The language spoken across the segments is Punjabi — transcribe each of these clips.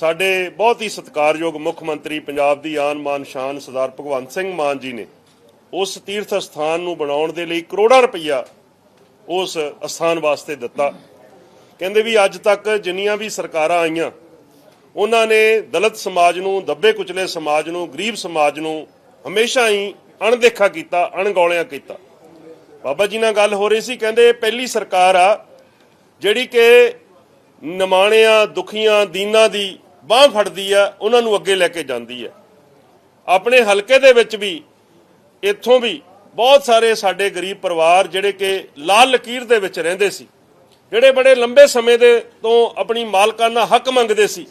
ਸਾਡੇ ਬਹੁਤ ਹੀ ਸਤਿਕਾਰਯੋਗ ਮੁੱਖ ਮੰਤਰੀ ਪੰਜਾਬ ਦੀ ਆਨ ਮਾਨ ਸ਼ਾਨ ਸਰਦਾਰ ਭਗਵੰਤ ਸਿੰਘ ਮਾਨ ਜੀ ਨੇ ਉਸ ਤੀਰਥ ਸਥਾਨ ਨੂੰ ਬਣਾਉਣ ਦੇ ਲਈ ਕਰੋੜਾਂ ਰੁਪਈਆ ਉਸ ਅਸਥਾਨ ਵਾਸਤੇ ਦਿੱਤਾ। ਕਹਿੰਦੇ ਵੀ ਅੱਜ ਤੱਕ ਜਿੰਨੀਆਂ ਵੀ ਸਰਕਾਰਾਂ ਆਈਆਂ, ਉਹਨਾਂ ਨੇ ਦਲਿਤ ਸਮਾਜ ਨੂੰ, ਦੱਬੇ ਕੁਚਲੇ ਸਮਾਜ ਨੂੰ, ਗਰੀਬ ਸਮਾਜ ਨੂੰ ਹਮੇਸ਼ਾ ਹੀ ਅਣਦੇਖਾ ਕੀਤਾ, ਅਣਗੌਲਿਆ ਕੀਤਾ। ਬਾਬਾ ਜੀ ਨਾਲ ਗੱਲ ਹੋ ਰਹੀ ਸੀ, ਕਹਿੰਦੇ ਪਹਿਲੀ ਸਰਕਾਰ ਆ ਜਿਹੜੀ ਕਿ ਨਮਾਣਿਆਂ, ਦੁਖੀਆਂ, ਦੀਨਾਂ ਦੀ ਬਾਹ ਫੜਦੀ ਆ, ਉਹਨਾਂ ਨੂੰ ਅੱਗੇ ਲੈ ਕੇ ਜਾਂਦੀ ਆ। ਆਪਣੇ ਹਲਕੇ ਦੇ ਵਿੱਚ ਵੀ, ਇੱਥੋਂ ਵੀ ਬਹੁਤ ਸਾਰੇ ਸਾਡੇ ਗਰੀਬ ਪਰਿਵਾਰ ਜਿਹੜੇ ਕਿ ਲਾਲ ਲਕੀਰ ਦੇ ਵਿੱਚ ਰਹਿੰਦੇ ਸੀ। ਜਿਹੜੇ ਬੜੇ ਲੰਬੇ ਸਮੇਂ ਦੇ ਤੋਂ ਆਪਣੀ ਮਾਲਕਾਨਾ ਹੱਕ ਮੰਗਦੇ ਸੀ।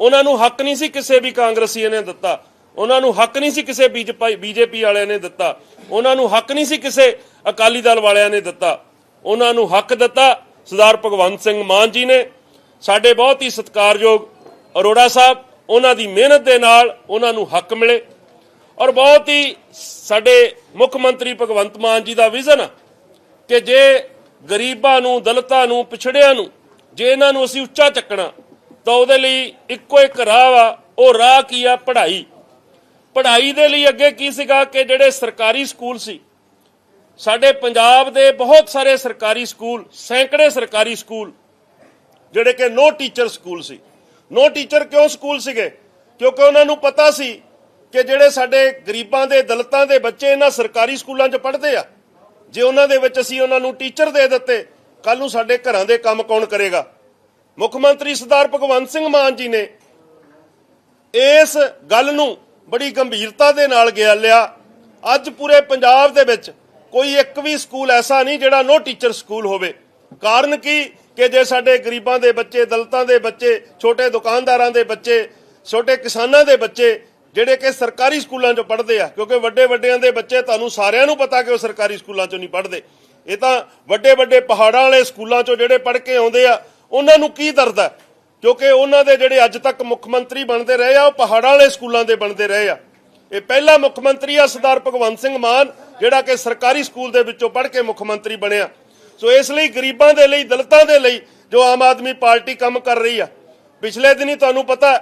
ਉਹਨਾਂ ਨੂੰ ਹੱਕ ਨਹੀਂ ਸੀ ਕਿਸੇ ਵੀ ਕਾਂਗਰਸੀ ਨੇ ਦਿੱਤਾ। ਉਹਨਾਂ ਨੂੰ ਹੱਕ ਨਹੀਂ ਸੀ ਕਿਸੇ ਬੀਜੇਪੀ ਵਾਲਿਆਂ ਨੇ ਦਿੱਤਾ। ਉਹਨਾਂ ਨੂੰ ਹੱਕ ਨਹੀਂ ਸੀ ਕਿਸੇ ਅਕਾਲੀ ਦਲ ਵਾਲਿਆਂ ਨੇ ਦਿੱਤਾ। ਉਹਨਾਂ ਨੂੰ ਹੱਕ ਦਿੱਤਾ ਸਰਦਾਰ ਭਗਵੰਤ ਸਿੰਘ ਮਾਨ ਜੀ ਨੇ। ਸਾਡੇ ਬਹੁਤ ਹੀ ਸਤਿਕਾਰਯੋਗ ਅਰੋੜਾ ਸਾਹਿਬ, ਉਹਨਾਂ ਦੀ ਮਿਹਨਤ ਦੇ ਨਾਲ ਉਹਨਾਂ ਨੂੰ ਹੱਕ ਮਿਲੇ। ਔਰ ਬਹੁਤ ਹੀ ਸਾਡੇ ਮੁੱਖ ਮੰਤਰੀ ਭਗਵੰਤ ਮਾਨ ਜੀ ਦਾ ਵਿਜ਼ਨ ਆ ਕਿ ਜੇ ਗਰੀਬਾਂ ਨੂੰ, ਦਲਤਾਂ ਨੂੰ, ਪਿਛੜਿਆਂ ਨੂੰ, ਜੇ ਇਹਨਾਂ ਨੂੰ ਅਸੀਂ ਉੱਚਾ ਚੱਕਣਾ, ਤਾਂ ਉਹਦੇ ਲਈ ਇੱਕੋ ਇੱਕ ਰਾਹ ਵਾ, ਉਹ ਰਾਹ ਕੀ ਆ? ਪੜ੍ਹਾਈ। ਪੜ੍ਹਾਈ ਦੇ ਲਈ ਅੱਗੇ ਕੀ ਸੀਗਾ ਕਿ ਜਿਹੜੇ ਸਰਕਾਰੀ ਸਕੂਲ ਸੀ, ਸਾਡੇ ਪੰਜਾਬ ਦੇ ਬਹੁਤ ਸਾਰੇ ਸਰਕਾਰੀ ਸਕੂਲ, ਸੈਂਕੜੇ ਸਰਕਾਰੀ ਸਕੂਲ, ਜਿਹੜੇ ਕਿ ਨੋ ਟੀਚਰ ਸਕੂਲ ਸੀ। ਨੋ ਟੀਚਰ ਕਿਉਂ ਸਕੂਲ ਸੀਗੇ? ਕਿਉਂਕਿ ਉਹਨਾਂ ਨੂੰ ਪਤਾ ਸੀ ਕਿ ਜਿਹੜੇ ਸਾਡੇ ਗਰੀਬਾਂ ਦੇ, ਦਲਿਤਾਂ ਦੇ ਬੱਚੇ ਇਹਨਾਂ ਸਰਕਾਰੀ ਸਕੂਲਾਂ 'ਚ ਪੜ੍ਹਦੇ ਆ, ਜੇ ਉਹਨਾਂ ਦੇ ਵਿੱਚ ਅਸੀਂ ਉਹਨਾਂ ਨੂੰ ਟੀਚਰ ਦੇ ਦਿੱਤੇ ਕੱਲ ਨੂੰ ਸਾਡੇ ਘਰਾਂ ਦੇ ਕੰਮ ਕੌਣ ਕਰੇਗਾ? ਮੁੱਖ ਮੰਤਰੀ ਸਰਦਾਰ ਭਗਵੰਤ ਸਿੰਘ ਮਾਨ ਜੀ ਨੇ ਇਸ ਗੱਲ ਨੂੰ ਬੜੀ ਗੰਭੀਰਤਾ ਦੇ ਨਾਲ ਗਿਆ ਲਿਆ। ਅੱਜ ਪੂਰੇ ਪੰਜਾਬ ਦੇ ਵਿੱਚ ਕੋਈ ਇੱਕ ਵੀ ਸਕੂਲ ਐਸਾ ਨਹੀਂ ਜਿਹੜਾ ਨੋ ਟੀਚਰ ਸਕੂਲ ਹੋਵੇ। ਕਾਰਨ ਕੀ? ਕਿ ਜੇ ਸਾਡੇ ਗਰੀਬਾਂ ਦੇ ਬੱਚੇ, ਦਲਤਾਂ ਦੇ ਬੱਚੇ, ਛੋਟੇ ਦੁਕਾਨਦਾਰਾਂ ਦੇ ਬੱਚੇ, ਛੋਟੇ ਕਿਸਾਨਾਂ ਦੇ ਬੱਚੇ, ਜਿਹੜੇ ਕਿ ਸਰਕਾਰੀ ਸਕੂਲਾਂ 'ਚ ਪੜ੍ਹਦੇ ਆ, ਕਿਉਂਕਿ ਵੱਡੇ ਵੱਡਿਆਂ ਦੇ ਬੱਚੇ ਤੁਹਾਨੂੰ ਸਾਰਿਆਂ ਨੂੰ ਪਤਾ ਕਿ ਉਹ ਸਰਕਾਰੀ ਸਕੂਲਾਂ 'ਚੋਂ ਨਹੀਂ ਪੜ੍ਹਦੇ। ਇਹ ਤਾਂ ਵੱਡੇ ਵੱਡੇ ਪਹਾੜਾਂ ਵਾਲੇ ਸਕੂਲਾਂ 'ਚੋਂ ਜਿਹੜੇ ਪੜ੍ਹ ਕੇ ਆਉਂਦੇ ਆ, ਉਹਨਾਂ ਨੂੰ ਕੀ ਦਰਦ ਹੈ ਕਿਉਂਕਿ ਉਹਨਾਂ ਦੇ ਜਿਹੜੇ ਅੱਜ ਤੱਕ ਮੁੱਖ ਮੰਤਰੀ ਬਣਦੇ ਰਹੇ ਆ, ਉਹ ਪਹਾੜਾਂ ਵਾਲੇ ਸਕੂਲਾਂ ਦੇ ਬਣਦੇ ਰਹੇ ਆ। ਇਹ ਪਹਿਲਾ ਮੁੱਖ ਮੰਤਰੀ ਆ ਸਰਦਾਰ ਭਗਵੰਤ ਸਿੰਘ ਮਾਨ, ਜਿਹੜਾ ਕਿ ਸਰਕਾਰੀ ਸਕੂਲ ਦੇ ਵਿੱਚੋਂ ਪੜ੍ਹ ਕੇ ਮੁੱਖ ਮੰਤਰੀ ਬਣਿਆ। ਸੋ ਇਸ ਲਈ ਗਰੀਬਾਂ ਦੇ ਲਈ, ਦਲਿਤਾਂ ਦੇ ਲਈ ਜੋ ਆਮ ਆਦਮੀ ਪਾਰਟੀ ਕੰਮ ਕਰ ਰਹੀ ਆ, ਪਿਛਲੇ ਦਿਨੀ ਤੁਹਾਨੂੰ ਪਤਾ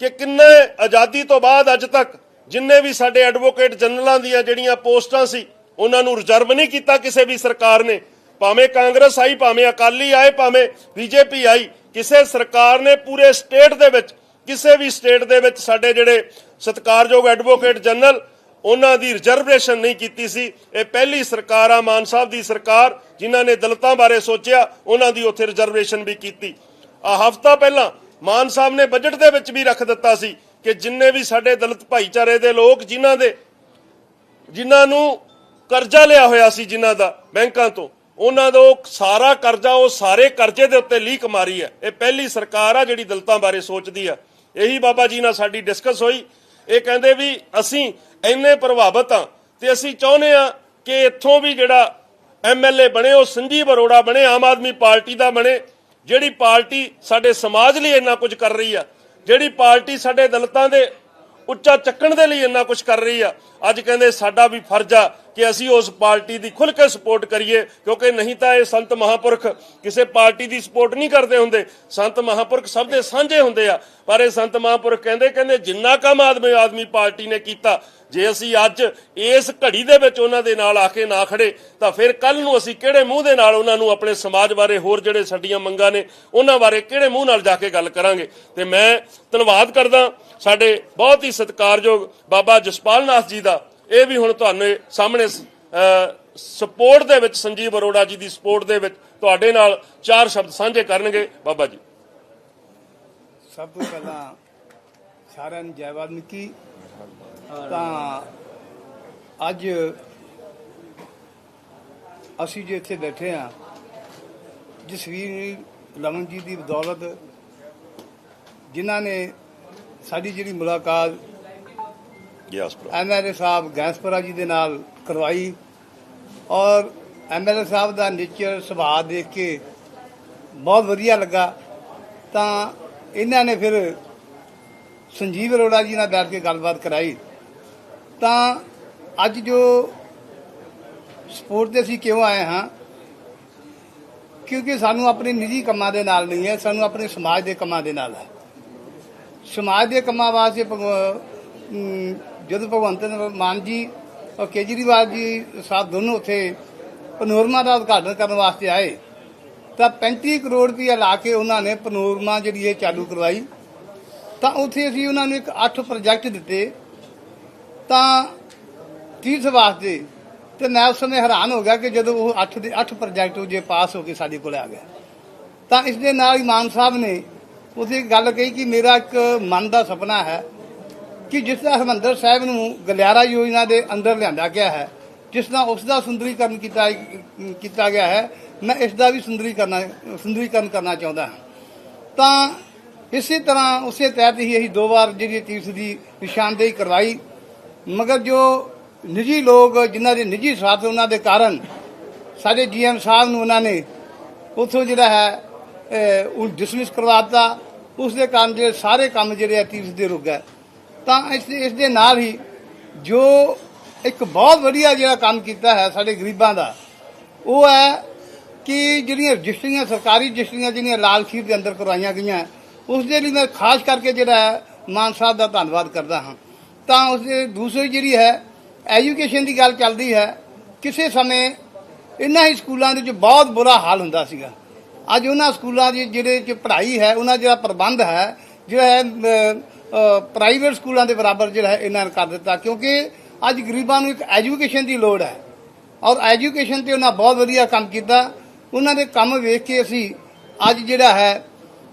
ਕਿ ਕਿੰਨੇ ਆਜ਼ਾਦੀ ਤੋਂ ਬਾਅਦ ਅੱਜ ਤੱਕ ਜਿੰਨੇ ਵੀ ਸਾਡੇ ਐਡਵੋਕੇਟ ਜਨਰਲਾਂ ਦੀਆਂ ਜਿਹੜੀਆਂ ਪੋਸਟਾਂ ਸੀ, ਉਹਨਾਂ ਨੂੰ ਰਿਜ਼ਰਵ ਨਹੀਂ ਕੀਤਾ ਕਿਸੇ ਵੀ ਸਰਕਾਰ ਨੇ। ਭਾਵੇਂ ਕਾਂਗਰਸ ਆਈ, ਭਾਵੇਂ ਅਕਾਲੀ ਆਏ, ਭਾਵੇਂ ਬੀਜੇਪੀ ਆਈ, ਕਿਸੇ ਸਰਕਾਰ ਨੇ ਪੂਰੇ ਸਟੇਟ ਦੇ ਵਿੱਚ, ਕਿਸੇ ਵੀ ਸਟੇਟ ਦੇ ਵਿੱਚ ਸਾਡੇ ਜਿਹੜੇ ਸਤਿਕਾਰਯੋਗ ਐਡਵੋਕੇਟ ਜਨਰਲ ਉਹਨਾਂ ਦੀ ਰਿਜ਼ਰਵੇਸ਼ਨ ਨਹੀਂ ਕੀਤੀ ਸੀ। ਇਹ ਪਹਿਲੀ ਸਰਕਾਰ ਆ, ਮਾਨ ਸਾਹਿਬ ਦੀ ਸਰਕਾਰ, ਜਿਨ੍ਹਾਂ ਨੇ ਦਲਤਾਂ ਬਾਰੇ ਸੋਚਿਆ, ਉਹਨਾਂ ਦੀ ਉੱਥੇ ਰਿਜ਼ਰਵੇਸ਼ਨ ਵੀ ਕੀਤੀ। ਆ ਹਫਤਾ ਪਹਿਲਾਂ ਮਾਨ ਸਾਹਿਬ ਨੇ ਬਜਟ ਦੇ ਵਿੱਚ ਵੀ ਰੱਖ ਦਿੱਤਾ ਸੀ ਕਿ ਜਿੰਨੇ ਵੀ ਸਾਡੇ ਦਲਿਤ ਭਾਈਚਾਰੇ ਦੇ ਲੋਕ, ਜਿਨ੍ਹਾਂ ਦੇ ਜਿਨ੍ਹਾਂ ਨੂੰ ਕਰਜ਼ਾ ਲਿਆ ਹੋਇਆ ਸੀ, ਜਿਨ੍ਹਾਂ ਦਾ ਬੈਂਕਾਂ ਤੋਂ, ਉਹਨਾਂ ਦਾ ਉਹ ਸਾਰਾ ਕਰਜ਼ਾ, ਉਹ ਸਾਰੇ ਕਰਜ਼ੇ ਦੇ ਉੱਤੇ ਲੀਕ ਮਾਰੀ ਹੈ। ਇਹ ਪਹਿਲੀ ਸਰਕਾਰ ਆ ਜਿਹੜੀ ਦਲਤਾਂ ਬਾਰੇ ਸੋਚਦੀ ਆ। ਇਹੀ ਬਾਬਾ ਜੀ ਨਾਲ ਸਾਡੀ ਡਿਸਕਸ ਹੋਈ। ਇਹ ਕਹਿੰਦੇ ਵੀ ਅਸੀਂ ਇੰਨੇ ਪ੍ਰਭਾਵਿਤ ਆ ਤੇ ਅਸੀਂ ਚਾਹੁੰਦੇ ਆ ਕਿ ਇੱਥੋਂ ਵੀ ਜਿਹੜਾ ਐਮਐਲਏ ਬਣੇ, ਉਹ ਸੰਜੀਵ ਅਰੋੜਾ ਬਣੇ, ਆਮ ਆਦਮੀ ਪਾਰਟੀ ਦਾ ਬਣੇ, ਜਿਹੜੀ ਪਾਰਟੀ ਸਾਡੇ ਸਮਾਜ ਲਈ ਇੰਨਾ ਕੁਝ ਕਰ ਰਹੀ ਆ, ਜਿਹੜੀ ਪਾਰਟੀ ਸਾਡੇ ਦਲਿਤਾਂ ਦੇ ਉੱਚਾ ਚੱਕਣ ਦੇ ਲਈ ਇੰਨਾ ਕੁਝ ਕਰ ਰਹੀ ਆ। ਅੱਜ ਕਹਿੰਦੇ ਸਾਡਾ ਵੀ ਫਰਜ਼ ਆ ਕਿ ਅਸੀਂ ਉਸ ਪਾਰਟੀ ਦੀ ਖੁੱਲ ਕੇ ਸਪੋਰਟ ਕਰੀਏ, ਕਿਉਂਕਿ ਨਹੀਂ ਤਾਂ ਇਹ ਸੰਤ ਮਹਾਪੁਰਖ ਕਿਸੇ ਪਾਰਟੀ ਦੀ ਸਪੋਰਟ ਨਹੀਂ ਕਰਦੇ ਹੁੰਦੇ। ਸੰਤ ਮਹਾਪੁਰਖ ਸਭ ਦੇ ਸਾਂਝੇ ਹੁੰਦੇ ਆ। ਪਰ ਇਹ ਸੰਤ ਮਹਾਪੁਰਖ ਕਹਿੰਦੇ ਕਹਿੰਦੇ ਜਿੰਨਾ ਕੰਮ ਆਦਮੀ ਆਦਮੀ ਪਾਰਟੀ ਨੇ ਕੀਤਾ, ਜੇ ਅਸੀਂ ਅੱਜ ਇਸ ਘੜੀ ਦੇ ਵਿੱਚ ਉਹਨਾਂ ਦੇ ਨਾਲ ਆ ਕੇ ਨਾ ਖੜੇ, ਤਾਂ ਫਿਰ ਕੱਲ ਨੂੰ ਅਸੀਂ ਕਿਹੜੇ ਮੂੰਹ ਦੇ ਨਾਲ ਉਹਨਾਂ ਨੂੰ ਆਪਣੇ ਸਮਾਜ ਬਾਰੇ ਹੋਰ ਜਿਹੜੇ ਸਾਡੀਆਂ ਮੰਗਾਂ ਨੇ, ਉਹਨਾਂ ਬਾਰੇ ਕਿਹੜੇ ਮੂੰਹ ਨਾਲ ਜਾ ਕੇ ਗੱਲ ਕਰਾਂਗੇ। ਤੇ ਮੈਂ ਧੰਨਵਾਦ ਕਰਦਾ। ਸਾਡੇ ਬਹੁਤ ਹੀ ਸਤਿਕਾਰਯੋਗ ਬਾਬਾ ਜਸਪਾਲ ਨਾਥ ਜੀ ਦਾ। ਇਹ ਵੀ ਹੁਣ ਤੁਹਾਨੂੰ ਸਾਹਮਣੇ ਸਪੋਰਟ ਦੇ ਵਿੱਚ, ਸੰਜੀਵ ਅਰੋੜਾ ਜੀ ਦੀ ਸਪੋਰਟ ਦੇ ਵਿੱਚ ਤੁਹਾਡੇ ਨਾਲ ਚਾਰ ਸ਼ਬਦ ਸਾਂਝੇ ਕਰਨਗੇ। ਬਾਬਾ ਜੀ। ਸਭ ਤੋਂ ਪਹਿਲਾਂ ਸਾਰਿਆਂ ਨੂੰ ਜੈ ਵਾਲਮੀਕੀ ਤਾਂ ਅੱਜ ਅਸੀਂ ਜੇ ਇੱਥੇ ਬੈਠੇ ਆ ਜਸਵੀਰ ਲਮਨ ਜੀ ਦੀ ਬਦੌਲਤ, ਜਿਨ੍ਹਾਂ ਨੇ ਸਾਡੀ ਜਿਹੜੀ ਮੁਲਾਕਾਤ ਯਸ ਐਮਐਲਏ ਸਾਹਿਬ ਗੈਸਪਰਾ ਜੀ ਦੇ ਨਾਲ ਕਰਵਾਈ ਔਰ ਐਮਐਲਏ ਸਾਹਿਬ ਦਾ ਨੇਚਰ ਸੁਭਾਅ ਦੇਖ ਕੇ ਬਹੁਤ ਵਧੀਆ ਲੱਗਾ। ਤਾਂ ਇਹਨਾਂ ਨੇ ਫਿਰ ਸੰਜੀਵ ਅਰੋੜਾ ਜੀ ਨਾਲ ਬੈਠ ਕੇ ਗੱਲਬਾਤ ਕਰਾਈ। ਤਾਂ ਅੱਜ ਜੋ ਸਪੋਰਟ ਤੇ ਅਸੀਂ ਕਿਉਂ ਆਏ ਹਾਂ ਕਿਉਂਕਿ ਸਾਨੂੰ ਆਪਣੇ ਨਿੱਜੀ ਕੰਮਾਂ ਦੇ ਨਾਲ ਨਹੀਂ ਹੈ ਸਾਨੂੰ ਆਪਣੇ ਸਮਾਜ ਦੇ ਕੰਮਾਂ ਦੇ ਨਾਲ ਹੈ। ਸਮਾਜ ਦੇ ਕੰਮਾਂ ਵਾਸਤੇ ਭਗਵ- ਜਦੋਂ ਭਗਵੰਤ ਮਾਨ ਜੀ ਔਰ ਕੇਜਰੀਵਾਲ ਜੀ ਸਾਹਿਬ ਦੋਨੋਂ ਉੱਥੇ ਪਨੋਰਮਾ ਦਾ ਉਦਘਾਟਨ ਕਰਨ ਵਾਸਤੇ ਆਏ, ਤਾਂ 35 ਕਰੋੜ ਰੁਪਇਆ ਲਾ ਕੇ ਉਹਨਾਂ ਨੇ ਪਨੋਰਮਾ ਜਿਹੜੀ ਇਹ ਚਾਲੂ ਕਰਵਾਈ। ਤਾਂ ਉੱਥੇ ਅਸੀਂ ਉਹਨਾਂ ਨੂੰ ਇੱਕ 8 ਪ੍ਰੋਜੈਕਟ ਦਿੱਤੇ। ਤਾਂ ਤੀਰਥ ਵਾਸਤੇ ਤੇ ਮੈਂ ਉਸ ਸਮੇਂ ਹੈਰਾਨ ਹੋ ਗਿਆ ਕਿ ਜਦੋਂ ਉਹ 8 ਦੇ 8 ਪ੍ਰੋਜੈਕਟ ਜੇ ਪਾਸ ਹੋ ਕੇ ਸਾਡੇ ਕੋਲ ਆ ਗਿਆ ਤਾਂ ਇਸ ਦੇ ਨਾਲ ਹੀ ਮਾਨ ਸਾਹਿਬ ਨੇ ਉਸੇ ਗੱਲ ਕਹੀ ਕਿ ਮੇਰਾ ਇੱਕ ਮਨ ਦਾ ਸੁਪਨਾ ਹੈ ਕਿ ਜਿਸ ਤਰ੍ਹਾਂ ਹਰਿਮੰਦਰ ਸਾਹਿਬ ਨੂੰ ਗਲਿਆਰਾ ਯੋਜਨਾ ਦੇ ਅੰਦਰ ਲਿਆਂਦਾ ਗਿਆ ਹੈ, ਜਿਸ ਤਰ੍ਹਾਂ ਉਸ ਦਾ ਸੁੰਦਰੀਕਰਨ ਕੀਤਾ ਕੀਤਾ ਗਿਆ ਹੈ, ਮੈਂ ਇਸ ਦਾ ਵੀ ਸੁੰਦਰੀਕਰਨ ਸੁੰਦਰੀਕਰਨ ਕਰਨਾ ਚਾਹੁੰਦਾ ਹਾਂ। ਤਾਂ ਇਸੇ ਤਰ੍ਹਾਂ ਉਸੇ ਤਹਿਤ ਹੀ ਅਸੀਂ ਦੋ ਵਾਰ ਜਿਹੜੀ ਤੀਰਥ ਦੀ ਨਿਸ਼ਾਨਦੇਹੀ ਕਰਵਾਈ, ਮਗਰ ਜੋ ਨਿੱਜੀ ਲੋਕ ਜਿਨ੍ਹਾਂ ਦੇ ਨਿੱਜੀ ਸਾਥ ਉਹਨਾਂ ਦੇ ਕਾਰਨ ਸਾਡੇ ਜੀਐਮ ਸਾਹਿਬ ਨੂੰ ਉਹਨਾਂ ਨੇ ਉਥੋਂ ਜਿਹੜਾ ਹੈ ਉਹ ਡਿਸਮਿਸ ਕਰਵਾ ਦਿੱਤਾ ਉਸ ਦੇ ਕਾਰਨ ਜਿਹੜੇ, ਸਾਰੇ ਕੰਮ ਜਿਹੜੇ ਆ, ਤੀਰਥ ਦੇ ਰੁਕ ਗਏ। ਤਾਂ ਇਸ ਇਸ ਦੇ ਨਾਲ ਹੀ ਜੋ ਇੱਕ ਬਹੁਤ ਵਧੀਆ ਜਿਹੜਾ ਕੰਮ ਕੀਤਾ ਹੈ ਸਾਡੇ ਗਰੀਬਾਂ ਦਾ, ਉਹ ਹੈ ਕਿ ਜਿਹੜੀਆਂ ਰਜਿਸਟਰੀਆਂ, ਸਰਕਾਰੀ ਰਜਿਸਟਰੀਆਂ ਜਿਹੜੀਆਂ ਲਾਲ ਖੀਰ ਦੇ ਅੰਦਰ ਕਰਵਾਈਆਂ ਗਈਆਂ ਉਸ ਦੇ ਲਈ ਮੈਂ ਖਾਸ ਕਰਕੇ ਜਿਹੜਾ ਹੈ, ਮਾਨ ਸਾਹਿਬ ਦਾ ਧੰਨਵਾਦ ਕਰਦਾ ਹਾਂ। ਤਾਂ ਉਸ ਦੇ ਦੂਸਰੀ ਜਿਹੜੀ ਹੈ, ਐਜੂਕੇਸ਼ਨ ਦੀ ਗੱਲ ਚੱਲਦੀ ਹੈ, ਕਿਸੇ ਸਮੇਂ ਇਹਨਾਂ ਹੀ ਸਕੂਲਾਂ ਦੇ ਵਿੱਚ ਬਹੁਤ ਬੁਰਾ ਹਾਲ ਹੁੰਦਾ ਸੀਗਾ। ਅੱਜ ਉਹਨਾਂ ਸਕੂਲਾਂ ਦੀ ਜਿਹੜੇ ਚ ਪੜ੍ਹਾਈ ਹੈ, ਉਹਨਾਂ ਜਿਹੜਾ ਪ੍ਰਬੰਧ ਹੈ, ਜਿਹੜਾ ਹੈ ਪ੍ਰਾਈਵੇਟ ਸਕੂਲਾਂ ਦੇ ਬਰਾਬਰ ਜਿਹੜਾ ਹੈ, ਇਹਨਾਂ ਨੇ ਕਰ ਦਿੱਤਾ। ਕਿਉਂਕਿ ਅੱਜ ਗਰੀਬਾਂ ਨੂੰ ਇੱਕ ਐਜੂਕੇਸ਼ਨ ਦੀ ਲੋੜ ਹੈ। ਔਰ ਐਜੂਕੇਸ਼ਨ ਤੇ ਉਹਨਾਂ ਬਹੁਤ ਵਧੀਆ ਕੰਮ ਕੀਤਾ। ਉਹਨਾਂ ਦੇ ਕੰਮ ਵੇਖ ਕੇ ਅਸੀਂ ਅੱਜ ਜਿਹੜਾ ਹੈ,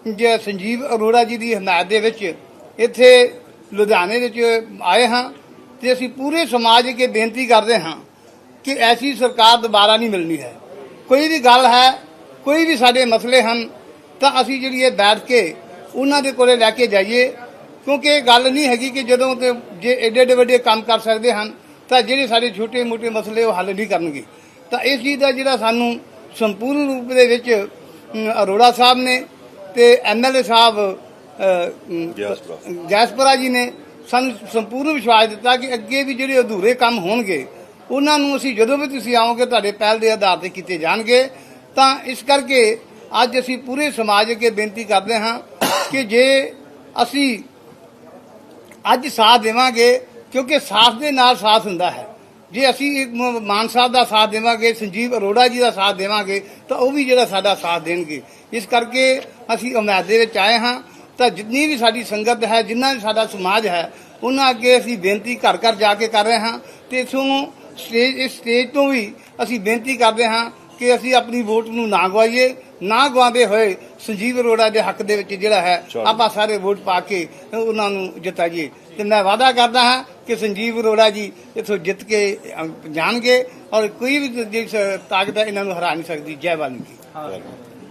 ਜੇ ਸੰਜੀਵ ਅਰੋੜਾ ਜੀ ਦੀ ਹਮਾਇਤ ਦੇ ਵਿੱਚ ਇੱਥੇ ਲੁਧਿਆਣੇ ਵਿੱਚ ਆਏ ਹਾਂ ਤੇ ਅਸੀਂ ਪੂਰੇ ਸਮਾਜ ਅੱਗੇ ਬੇਨਤੀ ਕਰਦੇ ਹਾਂ ਕਿ ਐਸੀ ਸਰਕਾਰ ਦੁਬਾਰਾ ਨਹੀਂ ਮਿਲਣੀ ਹੈ। ਕੋਈ ਵੀ ਗੱਲ ਹੈ ਕੋਈ ਵੀ ਸਾਡੇ ਮਸਲੇ ਹਨ ਤਾਂ ਅਸੀਂ ਜਿਹੜੀ ਇਹ ਬੈਠ ਕੇ ਉਹਨਾਂ ਦੇ ਕੋਲੇ ਲੈ ਕੇ ਜਾਈਏ। ਕਿਉਂਕਿ ਇਹ ਗੱਲ ਨਹੀਂ ਹੈਗੀ ਕਿ ਜਦੋਂ ਤੇ ਜੇ ਏਡੇ ਏਡੇ ਵੱਡੇ ਕੰਮ ਕਰ ਸਕਦੇ ਹਨ ਤਾਂ ਜਿਹੜੇ ਸਾਡੇ ਛੋਟੇ ਮੋਟੇ ਮਸਲੇ ਉਹ ਹੱਲ ਨਹੀਂ ਕਰਨਗੇ। ਤਾਂ ਇਸ ਚੀਜ਼ ਦਾ ਜਿਹੜਾ ਸਾਨੂੰ ਸੰਪੂਰਨ ਰੂਪ ਦੇ ਵਿੱਚ ਅਰੋੜਾ ਸਾਹਿਬ ਨੇ ਤੇ ਐਮਐਲਏ ਸਾਹਿਬ। ਗੈਸਪਰਾ ਜੀ ਨੇ ਸਾਨੂੰ ਸੰਪੂਰਨ ਵਿਸ਼ਵਾਸ ਦਿੱਤਾ ਕਿ ਅੱਗੇ ਵੀ ਜਿਹੜੇ ਅਧੂਰੇ ਕੰਮ ਹੋਣਗੇ ਉਹਨਾਂ ਨੂੰ ਅਸੀਂ ਜਦੋਂ ਵੀ ਤੁਸੀਂ ਆਓਗੇ ਤੁਹਾਡੇ ਪਹਿਲ ਦੇ ਆਧਾਰ ਤੇ ਕੀਤੇ ਜਾਣਗੇ। ਤਾਂ ਇਸ ਕਰਕੇ ਅੱਜ ਅਸੀਂ ਪੂਰੇ ਸਮਾਜ ਅੱਗੇ ਬੇਨਤੀ ਕਰਦੇ ਹਾਂ ਕਿ ਜੇ ਅਸੀਂ ਅੱਜ ਸਾਥ ਦੇਵਾਂਗੇ, ਕਿਉਂਕਿ ਸਾਥ ਦੇ ਨਾਲ ਸਾਥ ਹੁੰਦਾ ਹੈ। ਜੇ ਅਸੀਂ ਮਾਨ ਸਾਹਿਬ ਦਾ ਸਾਥ ਦੇਵਾਂਗੇ, ਸੰਜੀਵ ਅਰੋੜਾ ਜੀ ਦਾ ਸਾਥ ਦੇਵਾਂਗੇ, ਤਾਂ ਉਹ ਵੀ ਜਿਹੜਾ ਸਾਡਾ ਸਾਥ ਦੇਣਗੇ। ਇਸ ਕਰਕੇ ਅਸੀਂ ਉਮੀਦ ਦੇ ਵਿੱਚ ਆਏ ਹਾਂ। ਤਾਂ ਜਿੰਨੀ ਵੀ ਸਾਡੀ ਸੰਗਤ ਹੈ, ਜਿੰਨਾ ਵੀ ਸਾਡਾ ਸਮਾਜ ਹੈ, ਉਹਨਾਂ ਅੱਗੇ ਅਸੀਂ ਬੇਨਤੀ ਘਰ ਘਰ ਜਾ ਕੇ ਕਰ ਰਹੇ ਹਾਂ। ਤੇ ਇਥੋਂ ਸਟੇਜ, ਇਸ ਸਟੇਜ ਤੋਂ ਵੀ ਅਸੀਂ ਬੇਨਤੀ ਕਰਦੇ ਹਾਂ ਕਿ ਅਸੀਂ ਆਪਣੀ ਵੋਟ ਨੂੰ ਨਾ ਗਵਾਈਏ ਨਾ ਗਵਾਉਂਦੇ ਹੋਏ ਸੰਜੀਵ ਅਰੋੜਾ ਦੇ ਹੱਕ ਦੇ ਵਿੱਚ ਜਿਹੜਾ ਹੈ। ਆਪਾਂ ਸਾਰੇ ਵੋਟ ਪਾ ਕੇ ਉਹਨਾਂ ਨੂੰ ਜਿਤਾਈਏ ਤੇ ਮੈਂ ਵਾਅਦਾ ਕਰਦਾ ਹਾਂ ਕਿ ਸੰਜੀਵ ਅਰੋੜਾ ਜੀ ਇਥੋਂ ਜਿੱਤ ਕੇ ਜਾਣਗੇ ਔਰ ਕੋਈ ਵੀ ਤਾਕਤ ਇਹਨਾਂ ਨੂੰ ਹਰਾ ਨਹੀਂ ਸਕਦੀ ਜੈ ਵਾਲਮੀਕੀ ਧੰਨਵਾਦ।